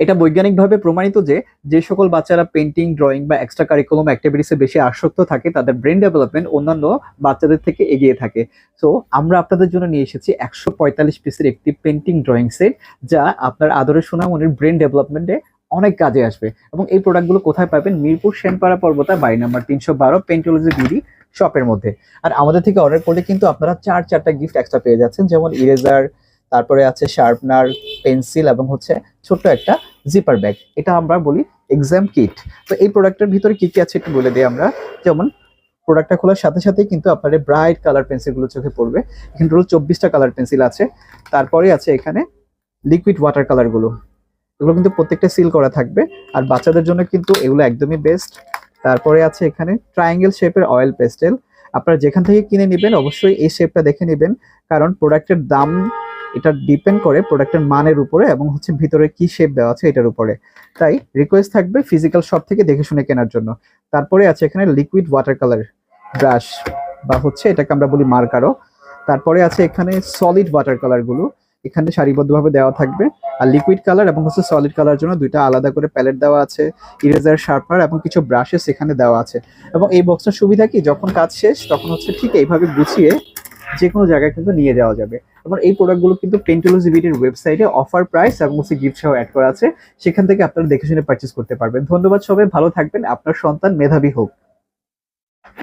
এটা বৈজ্ঞানিকভাবে প্রমাণিত যে যে সকল বাচ্চারা পেন্টিং ড্রয়িং বা এক্সট্রা কারিকুলাম অ্যাক্টিভিটিসে বেশি আসক্ত থাকে, তাদের ব্রেন ডেভেলপমেন্ট অন্যান্য বাচ্চাদের থেকে এগিয়ে থাকে। সো আমরা আপনাদের জন্য নিয়ে এসেছি একশো পঁয়তাল্লিশ পিসের একটি পেন্টিং ড্রয়িং সেট যা আপনার আদরের সোনামনির ব্রেন ডেভেলপমেন্টে অনেক কাজে আসবে। এবং এই প্রোডাক্টগুলো কোথায় পাবেন? মিরপুর সেনপাড়া পর্বতা, বাড়ি নাম্বার তিনশো বারো পেন্টোলজি বিডি শপের মধ্যে। আর আমাদের থেকে অর্ডার করলে কিন্তু আপনারা চার, চারটা গিফট এক্সট্রা পেয়ে যাচ্ছেন, যেমন ইরেজার তারপরে আছে শার্পনার পেন্সিল এবং হচ্ছে ছোট্ট একটা জিপার ব্যাগ। এটা আমরা বলি এক্সাম কিট। তো এই প্রোডাক্টের ভিতরে কি কি আছে একটু বলে দিই আমরা। যেমন প্রোডাক্টটা খোলার সাথে সাথে কিন্তু আপনাদের ব্রাইট কালার পেন্সিলগুলো চোখে পড়বে। এখানে টোটাল চব্বিশটা কালার পেন্সিল আছে। তারপরে আছে এখানে লিকুইড ওয়াটার কালারগুলো। এগুলো কিন্তু প্রত্যেকটা সিল করা থাকবে। আর বাচ্চাদের জন্য কিন্তু এগুলো একদমই বেস্ট। তারপরে আছে এখানে ট্রায়াঙ্গেল শেপের অয়েল পেস্টেল। আপনারা যেখান থেকে কিনে নেবেন অবশ্যই এই শেপটা দেখে নেবেন। কারণ প্রোডাক্টের দাম এটা ডিপেন্ড করে প্রোডাক্টের মানের উপরে এবং হচ্ছে ভিতরে কি শেপ দেওয়া আছে এটার উপরে। তাই রিকোয়েস্ট থাকবে ফিজিক্যাল শপ থেকে দেখে শুনে কেনার জন্য। তারপরে আছে এখানে লিকুইড ওয়াটার কালার ব্রাশ বা হচ্ছে এটাকে আমরা বলি মার্কারও তারপরে আছে এখানে সলিড ওয়াটার কালারগুলো এখানে সারিবদ্ধভাবে দেওয়া থাকবে। আর লিকুইড কালার এবং হচ্ছে সলিড কালার জন্য দুইটা আলাদা করে প্যালেট দেওয়া আছে। ইরেজার শার্পনার এবং কিছু ব্রাশেস এখানে দেওয়া আছে। এবং এই বক্সটার সুবিধা কি? যখন কাজ শেষ, তখন হচ্ছে ঠিক এইভাবে গুছিয়ে যে কোনো জায়গায় কিন্তু নিয়ে যাওয়া যাবে। এবং এই প্রোডাক্টগুলো কিন্তু পেন্টেলোজি বিডির ওয়েবসাইটে অফার প্রাইস এবং হচ্ছে গিফট সহ অ্যাড করা আছে। সেখান থেকে আপনারা দেখে শুনে পারচেস করতে পারবেন। ধন্যবাদ সবাই, ভালো থাকবেন। আপনার সন্তান মেধাবী হোক।